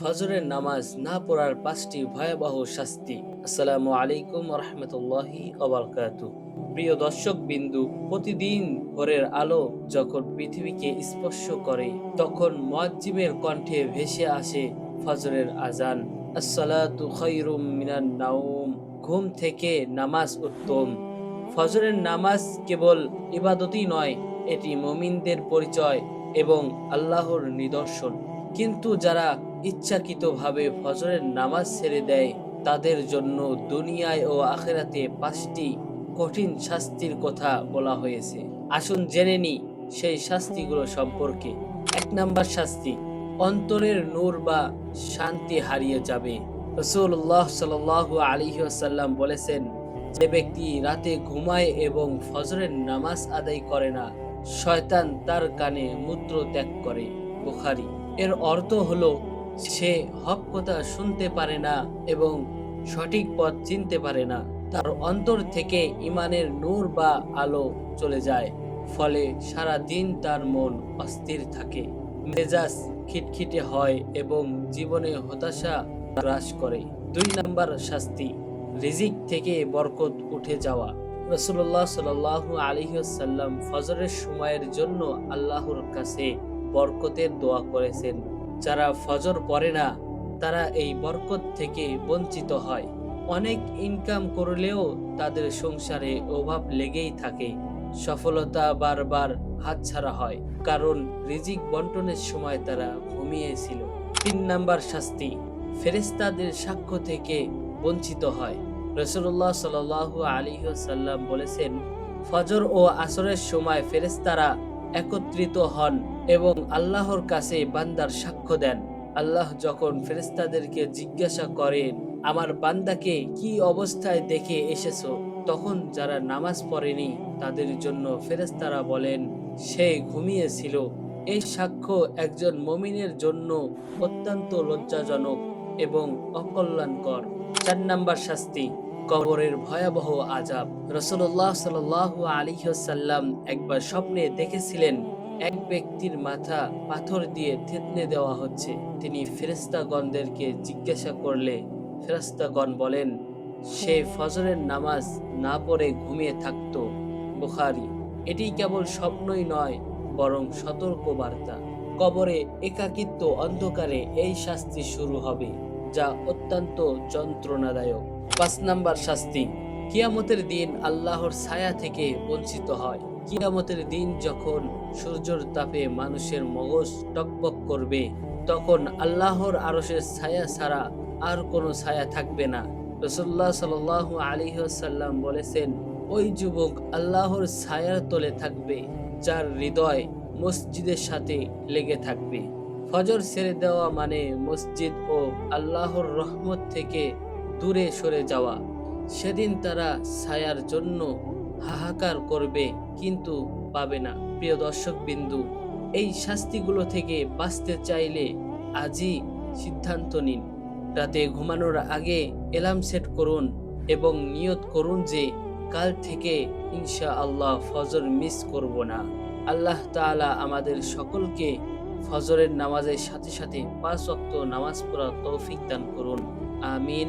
ফজরের নামাজ না পড়ার পাঁচটি ভয়াবহ শাস্তি। আসসালামু আলাইকুম রহমতুল্লাহি অবরকাতু প্রিয় দর্শক বিন্দু প্রতিদিন ভোরের আলো যখন পৃথিবীকে স্পর্শ করে, তখন মুয়াজ্জিমের কণ্ঠে ভেসে আসে ফজরের আজান আসসালাতু খায়রুম মিনান নাউম ঘুম থেকে নামাজ উত্তম। ফজরের নামাজ কেবল ইবাদতই নয়, এটি মুমিনদের পরিচয় এবং আল্লাহর নিদর্শন। কিন্তু যারা ইচ্ছাকৃতভাবে ফজরের নামাজ ছেড়ে দেয়, তাদের জন্য দুনিয়ায় ও আখেরাতে পাঁচটি কঠিন শাস্তির কথা বলা হয়েছে। আসুন জেনে নি সেই শাস্তিগুলো সম্পর্কে। এক নাম্বার শাস্তি, অন্তরের নূর বা শান্তি হারিয়ে যাবে। রসুল্লাহ সাল আলী আসাল্লাম বলেছেন, যে ব্যক্তি রাতে ঘুমায় এবং ফজরের নামাজ আদায় করে না, শয়তান তার কানে মূত্র ত্যাগ করে। বুখারি। এর অর্থ হলো সে হক কথা শুনতে পারে না এবং সঠিক পথ চিনতে পারে না। তার অন্তর থেকে ইমানের নূর বা আলো চলে যায়, ফলে সারা দিন তার মন অস্থির থাকে। মেজাজ খিটখিটে হয় এবং জীবনে হতাশা হ্রাস করে। দুই নাম্বার শাস্তি, রিজিক থেকে বরকত উঠে যাওয়া। রসুল্লাহ সাল আলিহাল্লাম ফজরের সময়ের জন্য আল্লাহর কাছে বরকতের দোয়া করেছেন। যারা ফজর পড়ে না, তারা এই বরকত থেকে বঞ্চিত হয়। অনেক ইনকাম করলেও তাদের সংসারে অভাব লেগেই থাকে। সফলতা বারবার হাতছাড়া হয়, কারণ রিজিক বন্টনের সময় তারা ঘুমিয়েছিল। তিন নাম্বার শাস্তি ফেরেস্তাদের সাক্ষ্য থেকে বঞ্চিত হয়। রসুল্লাহ সাল আলী সাল্লাম বলেছেন, ফজর ও আসরের সময় ফেরেস্তারা একত্রিত হন এবং আল্লাহর কাছে বান্দার সাক্ষ্য দেন। আল্লাহ যখন ফেরেস্তাদেরকে জিজ্ঞাসা করেন আমার বান্দাকে কি অবস্থায় দেখে এসেছ? তখন যারা নামাজ পড়েনি, তাদের জন্য ফেরেস্তারা বলেন, সে ঘুমিয়েছিল। এই সাক্ষ্য একজন মমিনের জন্য অত্যন্ত লজ্জাজনক এবং অকল্যাণকর। চার নাম্বার শাস্তি কবরের ভয়াবহ আজাব রসুল্লাহ সাল আলিহাল্লাম একবার স্বপ্নে দেখেছিলেন, এক ব্যক্তির মাথা পাথর দিয়ে থেতলে দেওয়া হচ্ছে। তিনি ফেরেস্তাগণদেরকে জিজ্ঞাসা করলে ফেরেস্তাগণ বলেন, সে ফজরের নামাজ না পড়ে ঘুমিয়ে থাকত। বুখারি, এটি কেবল স্বপ্নই নয়, বরং সতর্ক বার্তা কবরে একাকিত্ব অন্ধকারে এই শাস্তি শুরু হবে, যা অত্যন্ত যন্ত্রণাদায়ক। পাঁচ নাম্বার শাস্তি। কিয়ামতের দিন আল্লাহর ছায়া থেকে বঞ্চিত হয়। কিয়ামতের দিন যখন সূর্যের তাপে মানুষের মগজ টকবক করবে, তখন আল্লাহর আরশের ছায়া ছাড়া আর কোনো ছায়া থাকবে না। রসুল্লাহ সাল আলী সাল্লাম বলেছেন, ওই যুবক আল্লাহর ছায়ার তলে থাকবে, যার হৃদয় মসজিদের সাথে লেগে থাকবে। ফজর ছেড়ে দেওয়া মানে মসজিদ ও আল্লাহর রহমত থেকে দূরে সরে যাওয়া। সেদিন তারা ছায়ার জন্য হাহাকার করবে কিন্তু পাবে না, প্রিয় দর্শক বিন্দু এই শাস্তিগুলো থেকে বাঁচতে চাইলে আজই সিদ্ধান্ত নিন। রাতে ঘুমানোর আগে এলার্ম সেট করুন এবং নিয়ত করুন যে কাল থেকে ইনশা আল্লাহ ফজর মিস করব না। আল্লাহ তাআলা আমাদের সকলকে ফজরের নামাজের সাথে সাথে পাঁচ ওয়াক্ত নামাজ পড়ার তৌফিক দান করুন। আমিন।